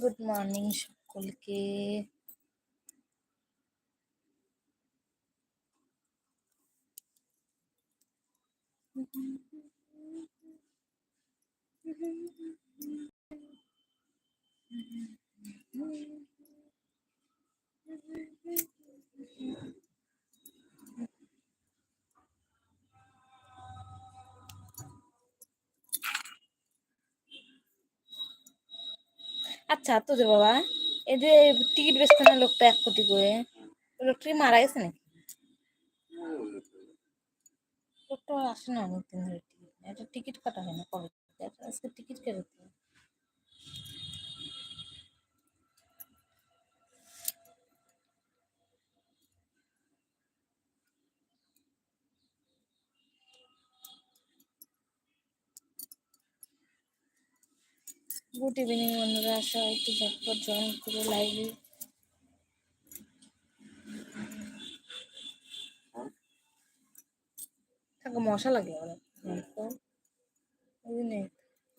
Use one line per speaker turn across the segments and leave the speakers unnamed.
Good morning সকলকে আচ্ছা তোদের বাবা এই যে টিকিট বেচতে না লোকটা এক কোটি করে লোকটি মারা গেছে নাকি? লোকটা আসে না অনেকদিন ধরে টিকিট এটা টিকিট কাটা হয় না কবে থেকে? এটা আজকে টিকিট কেটেছে গুড ইভিনিং বন্ধুরা আসা একটু ঝটপট জয়েন করে লাইভে থাকো মশা লাগে ওরা ওই জন্যে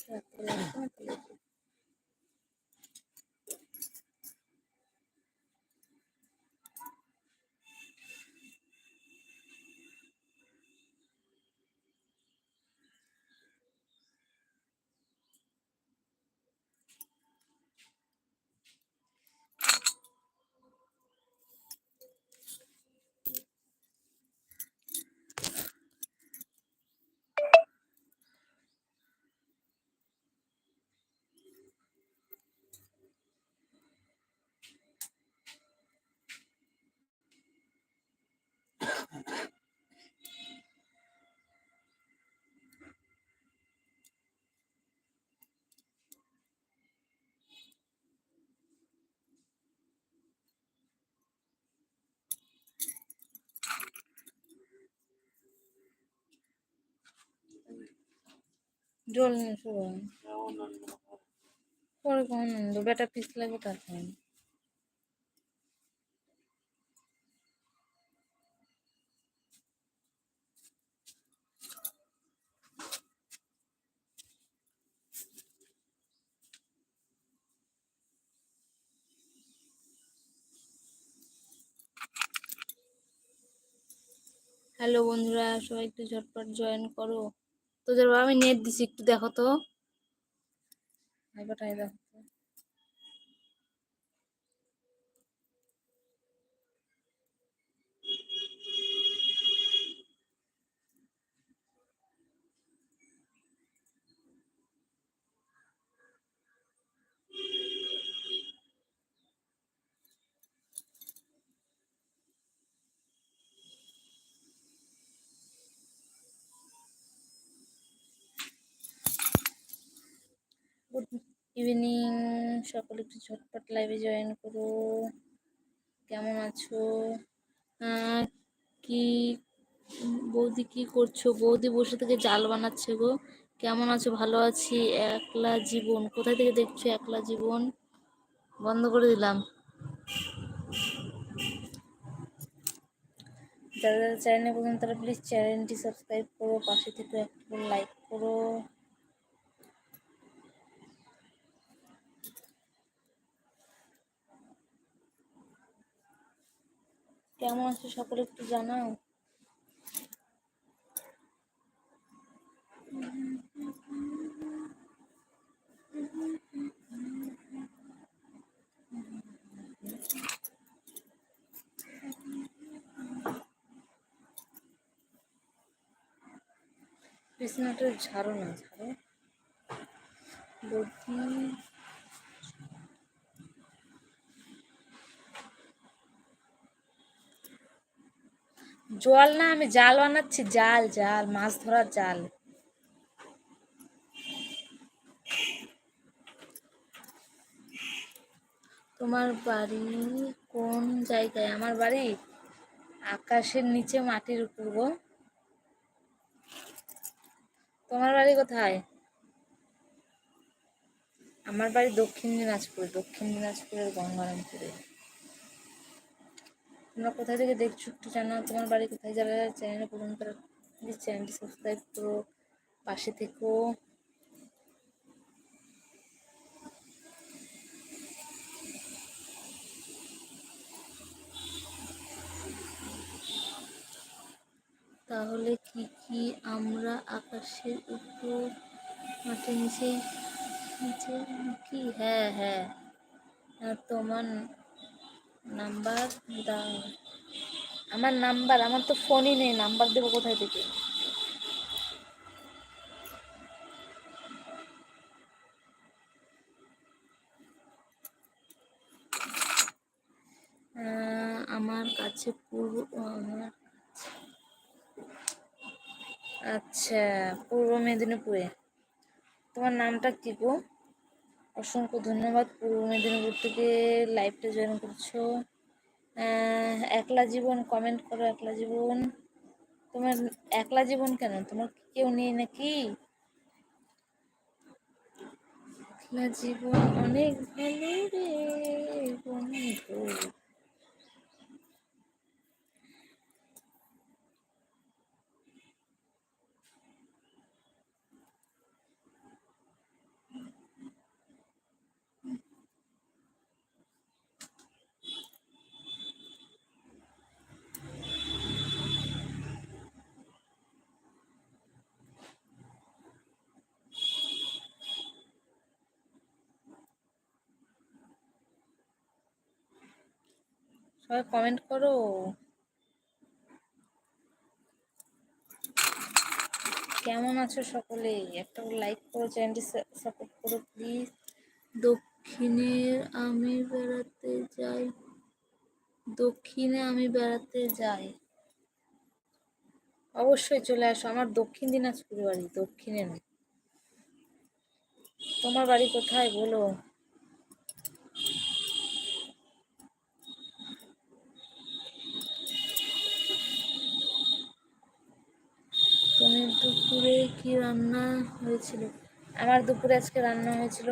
রাত্রে লাগছে না তাহলে একটু- জল নিয়ে শুরু পরে কখন আনব বেটা পিস লাগবে তার হ্যালো বন্ধুরা সবাই একটু ঝটপট জয়েন করো। তোদের বাবা আমি নেট দিছি একটু দেখো তো। ভাইবাটাই দেখো তো। গুড ইভিনিং, সকলে একটু ঝটপট লাইভে জয়েন করো। কেমন আছো? কি, বৌদি কি করছ? বৌদি বসে থেকে জাল বানাচ্ছে গো। কেমন আছো? ভালো আছি? একলা জীবন। কোথায় থেকে দেখছ একলা জীবন? বন্ধ করে দিলাম। যারা যারা চ্যানেলে প্রথম তারা প্লিজ চ্যানেলটি সাবস্ক্রাইব করো, পাশে থেকে একটু লাইক করো। কেমন আছো সকলে একটু জানাও? বিছানাটা ঝাড়ো না ঝাড়ো। বৌদি জল না, আমি জাল বানাচ্ছি, জাল জাল, মাছ ধরার জাল। তোমার বাড়ি কোন জায়গায়? আমার বাড়ি আকাশের নিচে মাটির উপর গো। তোমার বাড়ি কোথায়? আমার বাড়ি দক্ষিণ দিনাজপুর, দক্ষিণ দিনাজপুরের গঙ্গারামপুরে। তোমরা কোথায় থেকে দেখছ একটু জানাও। তোমার বাড়ি কোথায় যারা চ্যানেলে প্রথম তারা প্লিজ চ্যানেলটি সাবস্ক্রাইব করো। পাশে থেকো। তাহলে কি কি আমরা আকাশের উপর মাঠে নিচে নিচে কি? হ্যাঁ হ্যাঁ। তোমার নাম্বার দাও আমার নাম্বার, আমার তো ফোনই নেই, নাম্বার দেবো কোথায় থেকে? আমার কাছে পূর্ব আচ্ছা পূর্ব মেদিনীপুরে। তোমার নামটা কি গো? অসংখ্য ধন্যবাদ। পূর্ব মেদিনীপুর থেকে লাইভটা জয়েন করছ। একলা জীবন কমেন্ট করো একলা জীবন। তোমার একলা জীবন কেন? তোমার কেউ নেই নাকি? একলা জীবন অনেক ভালো রে বন্ধু। সবাই কমেন্ট করো। কেমন আছো সকলে? একটা লাইক করো চ্যানেলটি সাপোর্ট করো প্লিজ দক্ষিণে আমি বেড়াতে যাই। দক্ষিণে আমি বেড়াতে যাই। অবশ্যই চলে আসো। আমার দক্ষিণ দিনাজপুর বাড়ি দক্ষিণে না তোমার বাড়ি কোথায় বলো? তুমি দুপুরে কি রান্না হয়েছিল? আমার দুপুরে আজকে রান্না হয়েছিল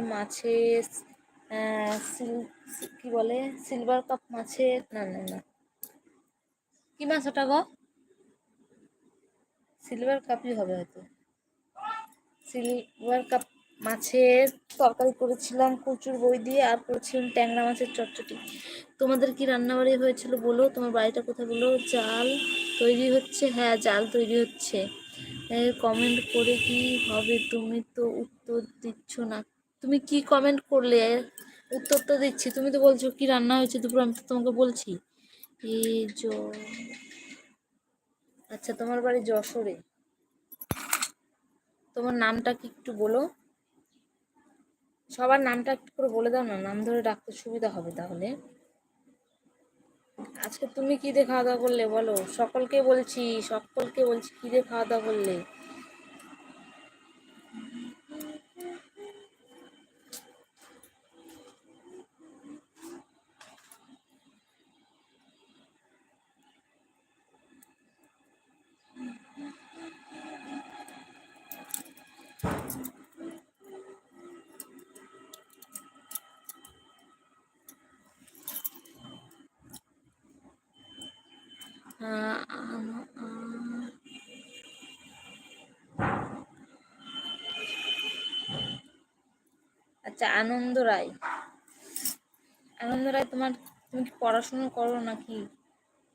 সি- কি বলে? সিলভার কাপ মাছের। না না না। কি মাছ ওটা গো? সিলভার কাপই হবে হয়তো। সিলভার কাপ মাছের তরকারি করেছিলাম, কচুর বই দিয়ে, আর করেছিলাম ট্যাংরা মাছের চটচটি। তোমাদের কি রান্নাবাড়ি হয়েছিল বলো? তোমার বাড়িটা কোথায় বলো? জাল তৈরি হচ্ছে? হ্যাঁ জাল তৈরি হচ্ছে। কমেন্ট করে কি হবে? তুমি তো উত্তর দিচ্ছ না। তুমি কি কমেন্ট করলে? উত্তর তো দিচ্ছি। তুমি তো বলছো কি রান্না হয়েছে দুপুর, আমি তো তোমাকে বলছি। এই জ আচ্ছা তোমার বাড়ি যশোরে। তোমার নামটা কি একটু বলো? সবার নামটা একটু করে বলে দাও না, নাম ধরে ডাকতে সুবিধা হবে তাহলে। আজকে তুমি কি দিয়ে খাওয়া দাওয়া করলে বলো? সকলকে বলছি সকলকে বলছি কি দিয়ে খাওয়া দাওয়া করলে? আচ্ছা আনন্দ রায়। আনন্দ রায় তোমার তুমি কি পড়াশুনো করো নাকি?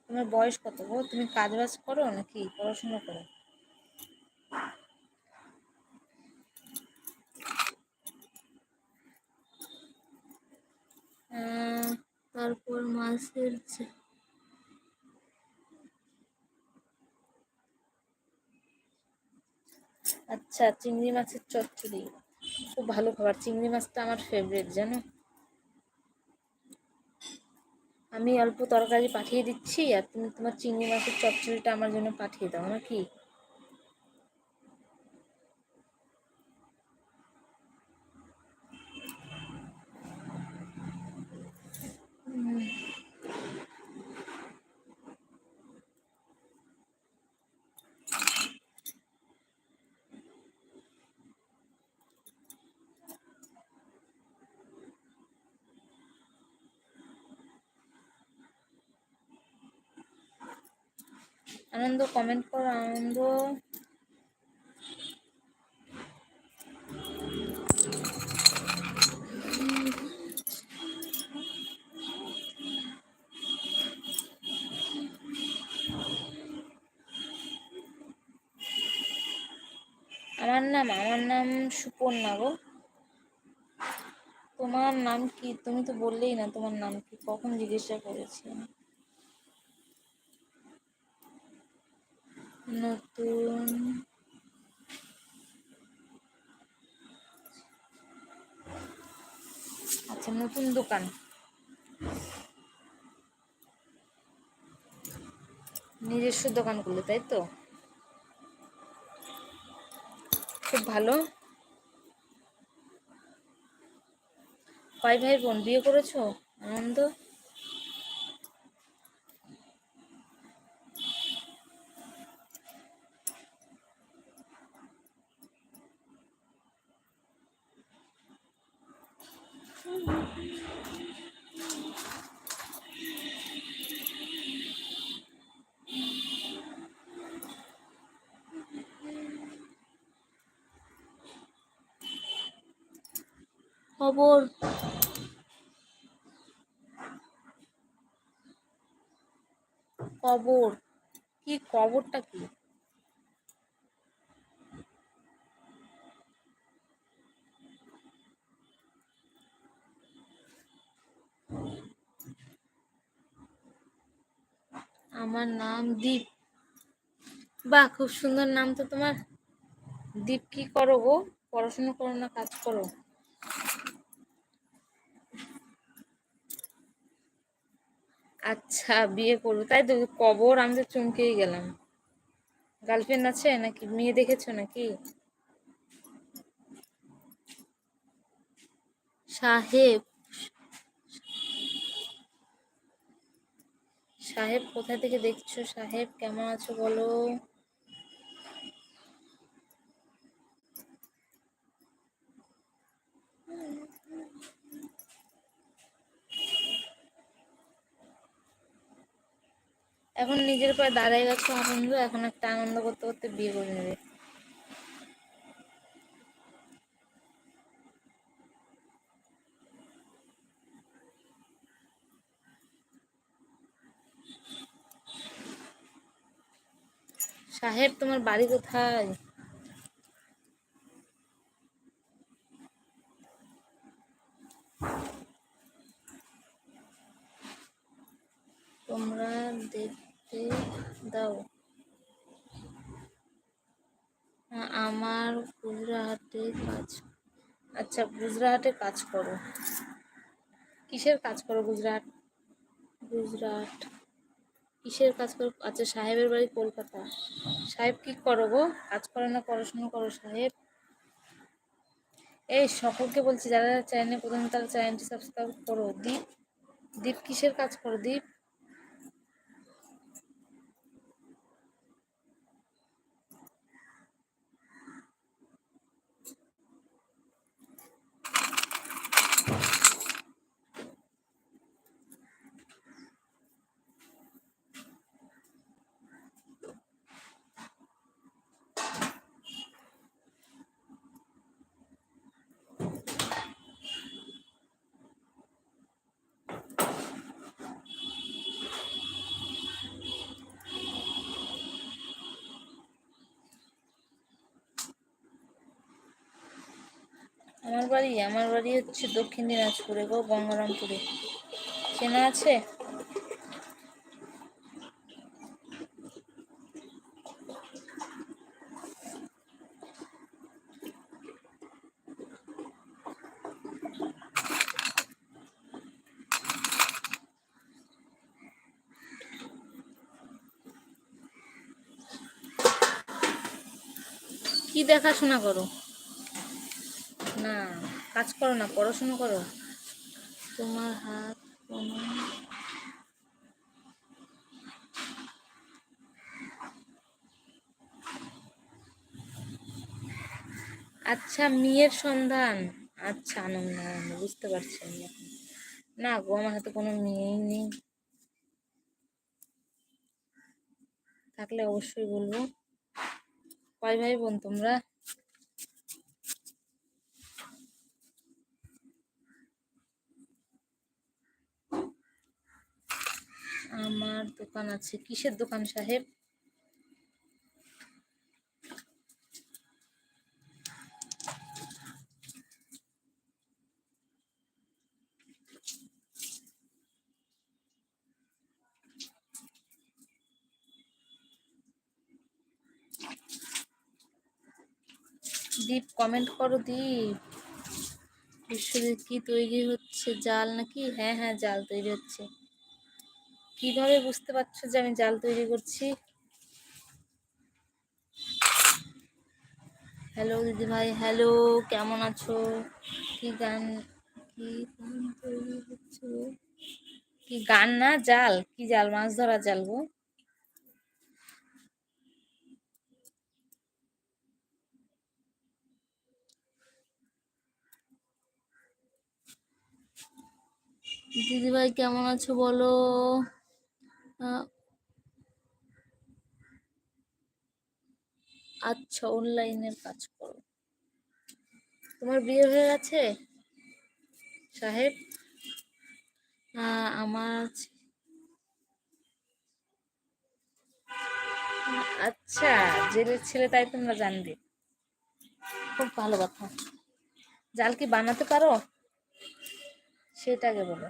তোমার বয়স কত গো? তুমি কাজ বাজ করো নাকি পড়াশুনো করো? তারপর মাছের আচ্ছা চিংড়ি মাছের চচ্চড়ি। খুব ভালো খাবার। চিংড়ি মাছটা আমার ফেভারিট জানো? আমি অল্প তরকারি পাঠিয়ে দিচ্ছি আর তুমি তোমার চিংড়ি মাছের চচ্চড়িটা আমার জন্য পাঠিয়ে দাও নাকি আনন্দ কমেন্ট করো, আনন্দ। আমার নাম আমার নাম সুপর্ণা গো। তোমার নাম কি? তুমি তো বললেই না তোমার নাম কি, কখন জিজ্ঞাসা করেছি নতুন আচ্ছা নতুন দোকান। নিজস্ব দোকান করলে তাই তো? খুব ভালো। কয় ভাই বোন? বিয়ে করেছ? আনন্দ? খবর। কবর কি কবরটা কি? আমার নাম দীপ। বাহ, খুব সুন্দর নাম তো তোমার। দীপ কি করো গো? পড়াশোনা করো না, কাজ করো? আচ্ছা বিয়ে করব। তাই তো কবর আমি তো চমকেই গেলাম। গার্লফ্রেন্ড আছে নাকি? মেয়ে দেখেছ নাকি? সাহেব। সাহেব, কোথা থেকে দেখছ? সাহেব, কেমন আছো বলো? নিজের পায়ে দাঁড়িয়ে আনন্দ, এখন একটা আনন্দ করতে করতে বিয়ে করে নেবে। সাহেব, তোমার বাড়ি কোথায়? তোমরা দেখতে দাও। আ- আমার গুজরাটে কাজ আচ্ছা গুজরাটে কাজ করো। কিসের কাজ করো গুজরাট? গুজরাট। কিসের কাজ করো? আচ্ছা সাহেবের বাড়ি কলকাতা। সাহেব কি করো গো? কাজ করো না, পড়াশোনা করো সাহেব? এই সকলকে বলছি, যারা চ্যানেলে প্রথম তারা চ্যানেলটি সাবস্ক্রাইব করো। দীপ দীপ কিসের কাজ করো দীপ? আমার বাড়ি আমার বাড়ি হচ্ছে দক্ষিণ দিনাজপুরে গো গঙ্গারামপুরে। চেনা আছে? কি দেখাশোনা করো? কাজ করো না পড়াশোনা করো। তোমার হাত কোনো আচ্ছা মেয়ের সন্ধান। আচ্ছা আনন্দ আনন্দ বুঝতে পারছি আমি এখন। না গো আমার হাতে কোনো মেয়েই নেই। থাকলে অবশ্যই বলব। কয় ভাই বোন তোমরা? দোকান আছে। কিসের দোকান, সাহেব? দীপ কমেন্ট করো দীপ। বিশ্বজিৎ কি তৈরি হচ্ছে? জাল নাকি? হ্যাঁ হ্যাঁ জাল তৈরি হচ্ছে। কীভাবে বুঝতে পারছ যে আমি জাল তৈরি করছি? হ্যালো দিদি ভাই হ্যালো কেমন আছো? কি গান কি গান তৈরি হচ্ছে কি গান না, জাল? কি জাল? মাছ ধরা জাল গো। দিদি ভাই কেমন আছো বলো? আচ্ছা অনলাইনের কাজ করো। তোমার বিয়ে হয়ে গেছে? সাহেব? আমার। আচ্ছা জেলের ছেলে, তাই তোমরা জানবে। খুব ভালো কথা। জাল কি বানাতে পারো? সেটাকে বলো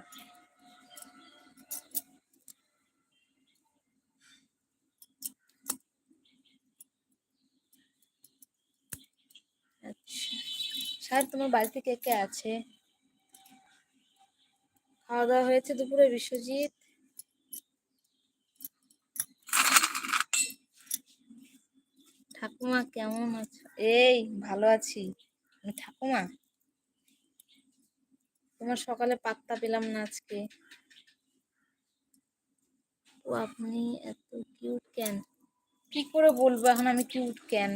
আচ্ছা সাহেব তোমার বাড়িতে কে কে আছে? খাওয়া দাওয়া হয়েছে দুপুরে, বিশ্বজিৎ? ঠাকুমা, কেমন আছো? এই, ভালো আছি। ঠাকুমা। তোমার সকালে পাত্তা পেলাম না আজকে। তো আপনি এত কিউট কেন? কি করে বলব এখন আমি কিউট কেন?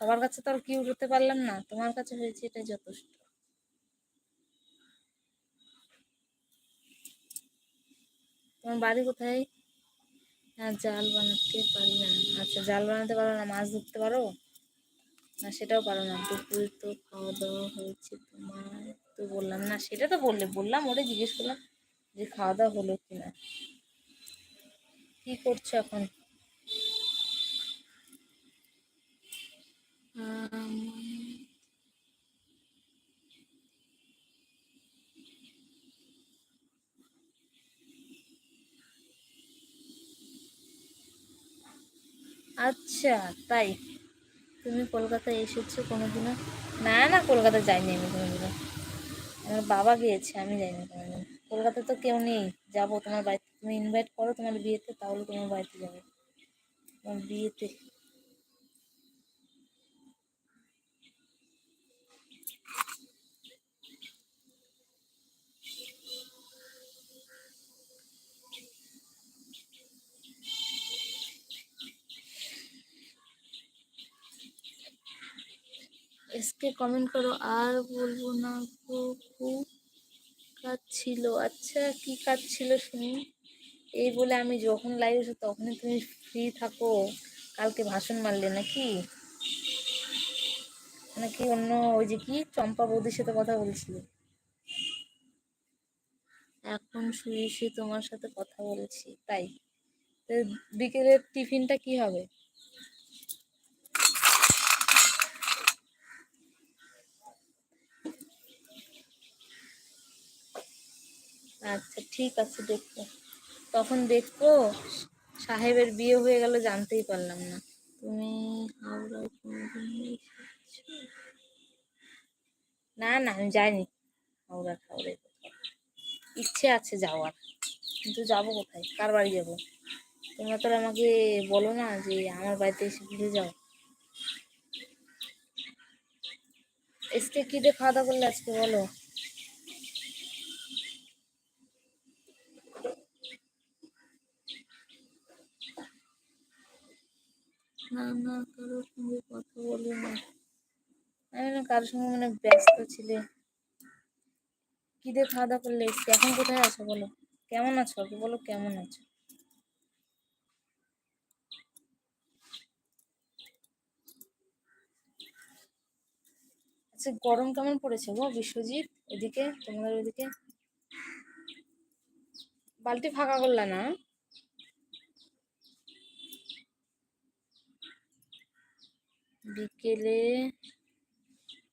সবার কাছে তো আর কিউট হতে পারলাম না। তোমার কাছে হয়েছে এটাই যথেষ্ট। তোমার বাড়ি কোথায়? হ্যাঁ জাল বানাতে পারি না আচ্ছা জাল বানাতে পারো না, মাছ ধরতে পারো? না, সেটাও পারো না। দুপুরে তো খাওয়া দাওয়া হয়েছে তোমার। তো বললাম না, সেটা তো বললে, বললাম ওটা জিজ্ঞেস করলাম যে খাওয়া দাওয়া হলো কিনা। কি করছ এখন? আচ্ছা তাই। তুমি কলকাতায় এসেছ কোনোদিনও? না না কলকাতা যাইনি আমি কোনোদিনও। আমার বাবা গিয়েছে, আমি যাইনি কোনোদিন কলকাতায় তো কেউ নেই। যাব, তোমার বাড়িতে তুমি ইনভাইট করো, তোমার বিয়েতে, তাহলে তোমার বাড়িতে যাব। তোমার বিয়েতে এসকে কমেন্ট করো, আর বলব না খুব কাজ ছিল আচ্ছা কি কাজ ছিল শুনি? এই বলে আমি যখন লাইভ এসো তখনই তুমি ফ্রি থাকো। কালকে ভাষণ মারলে নাকি? নাকি অন্য ওই যে কি, চম্পা বৌদির সাথে কথা বলছিলে? এখন শুয়ে শুয়ে তোমার সাথে কথা বলছি, তাই। বিকেলের টিফিনটা কি হবে? আচ্ছা ঠিক আছে, দেখব। তখন দেখব সাহেবের বিয়ে হয়ে গেল, জানতেই পারলাম না। তুমি কোনোদিন না না, আমি যাইনি হাওড়া হাওড়ায় ইচ্ছে আছে যাওয়ার, কিন্তু যাব কোথায়? কার বাড়ি যাব? তোমরা তো আমাকে বলো না যে আমার বাড়িতে এসে ঘুরে যাও। আজকে কি দিয়ে খাওয়া দাওয়া করলে আজকে বলো? না না, কারোর সঙ্গে কথা বলি না। কারোর সঙ্গে মানে ব্যস্ত ছিলে। কি দিয়ে খাওয়া দাওয়া করলে এসছি? এখন কোথায় আছো বলো? কেমন আছো? বলো কেমন আছো? আচ্ছা গরম কেমন পড়েছে গো? বিশ্বজিৎ, এদিকে? তোমাদের ওইদিকে বালতি ফাঁকা করলা না? বিকেলে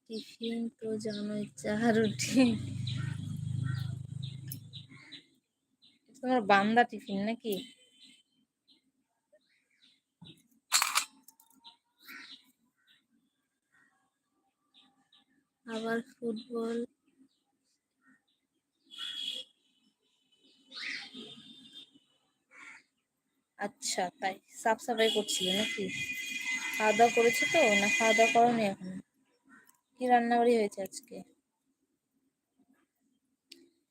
টিফিন তো জানোই চা রুটি। তোমার বান্দা টিফিন নাকি? আবার ফুটবল। আচ্ছা তাই সাফ সাফাই করছিলে নাকি? খাওয়া দাওয়া করেছ তো? না খাওয়া দাওয়া করোনি এখন। কি রান্নাবাড়ি হয়েছে আজকে?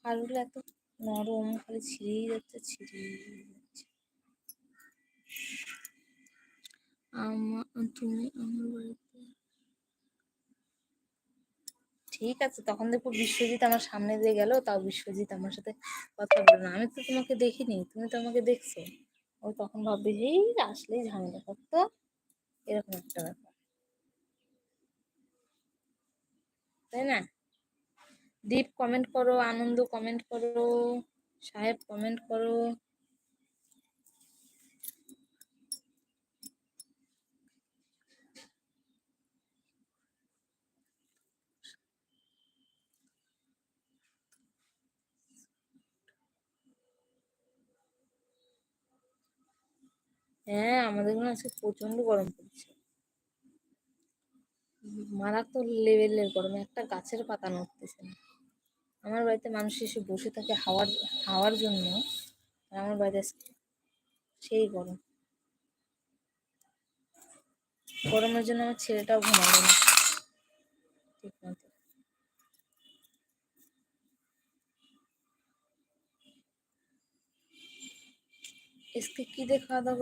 আলুগুলো এত নরম, খালি ছিঁড়েই যাচ্ছে ছিঁড়েই যাচ্ছে। তুমি আমার বাড়িতে ঠিক আছে, তখন দেখো বিশ্বজিৎ আমার সামনে দিয়ে গেল, তাও বিশ্বজিৎ আমার সাথে কথা বলল না। আমি তো তোমাকে দেখিনি, তুমি তো আমাকে দেখছ। ও তখন ভাববে এই আসলেই ঝামেলা করতো। এরকম একটা ব্যাপার। তাই না? দীপ কমেন্ট করো আনন্দ কমেন্ট করো সাহেব কমেন্ট করো। হ্যাঁ আমাদের এখানে আজকে প্রচণ্ড গরম পড়ছে। মারাত্মক লেভেলের গরম, একটা গাছের পাতা নড়তেছে না। আমার বাড়িতে মানুষ এসে বসে থাকে হাওয়ার হাওয়ার জন্য আমার বাড়িতে সেই গরম। গরমের জন্য আমার ছেলেটাও ঘুমাবে না। ঠিক মতো। আজকে কি দিয়ে খাওয়া দাওয়া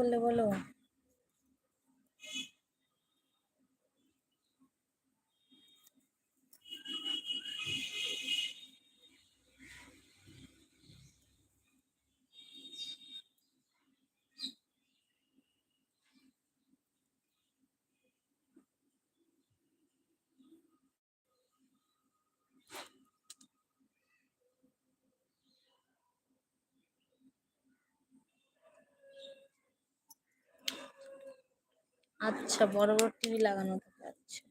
আচ্ছা বড় বড় টিভি লাগানো থাকে আচ্ছা।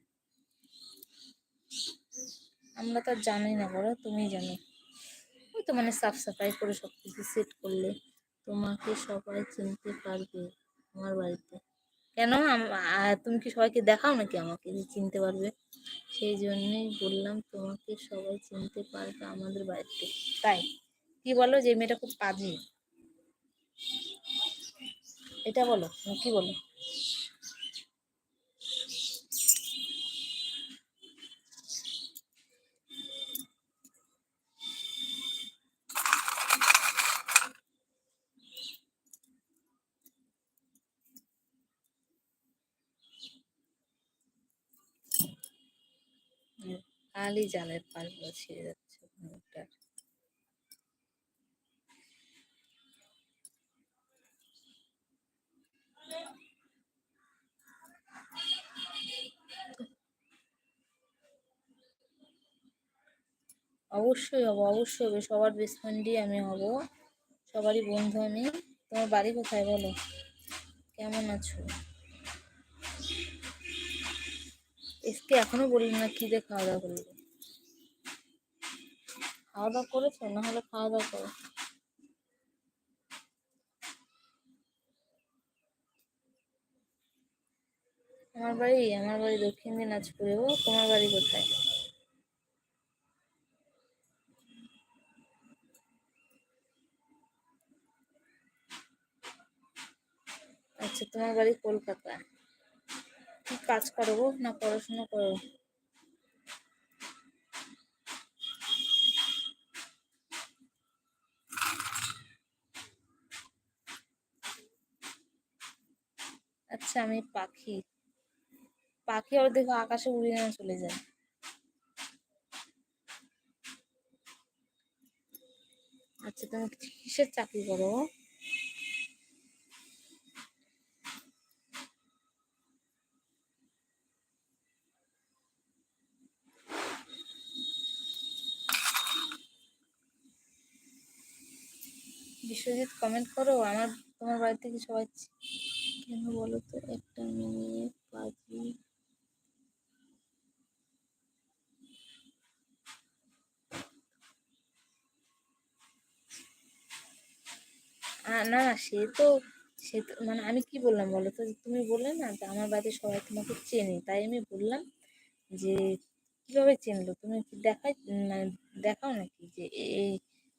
আমরা তো জানি না বড় তুমি জানো। ওই তো মানে সাফ সাফাই করে সব কিছু সেট করলে, তোমাকে সবাই চিনতে পারবে আমার বাড়িতে। কেন? তুমি কি সবাইকে দেখাও নাকি আমাকে যে চিনতে পারবে? সেই জন্যই বললাম, তোমাকে সবাই চিনতে পারবে আমাদের বাড়িতে। তাই? কি বলো যে মেয়েটা খুব কাজী এটা বলো, কি বলো? খালি জালের পালগুলো ছিঁড়ে যাচ্ছে মুখটার অবশ্যই হব, অবশ্যই হবে, সবার বেস্ট ফ্রেন্ডই আমি হব, সবারই বন্ধু আমি। তোমার বাড়ি কোথায় বলো? কেমন আছো? এসকে এখনও বললি না, কি দিয়ে খাওয়া দাওয়া করলি খাওয়া দাওয়া করেছ? না হলে খাওয়া দাওয়া করো। আমার বাড়ি আমার বাড়ি দক্ষিণ দিনাজপুরে ও, তোমার বাড়ি কোথায়? আচ্ছা তোমার বাড়ি কলকাতা। কি কাজ করো না পড়াশোনা করো আচ্ছা আমি পাখি। পাখি আবার দেখো আকাশে উড়ে না চলে যায়। আচ্ছা তুমি কিসের চাকরি করো? বিশ্বজিৎ কমেন্ট করো, আমার, তোমার বাড়ি থেকে সবাই কেন বলো তো? একটা মেয়ে পাজি না না, সে তো সে তো মানে আমি কি বললাম বলো তো? তুমি বললে না যে আমার বাড়িতে সবাই তোমাকে চেনে, তাই আমি বললাম যে কি কীভাবে চিনলো? তুমি কি দেখাই মানে দেখাও নাকি যে এই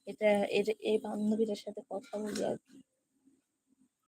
এটা এর এই বান্ধবীদের সাথে কথা বলি আর কি।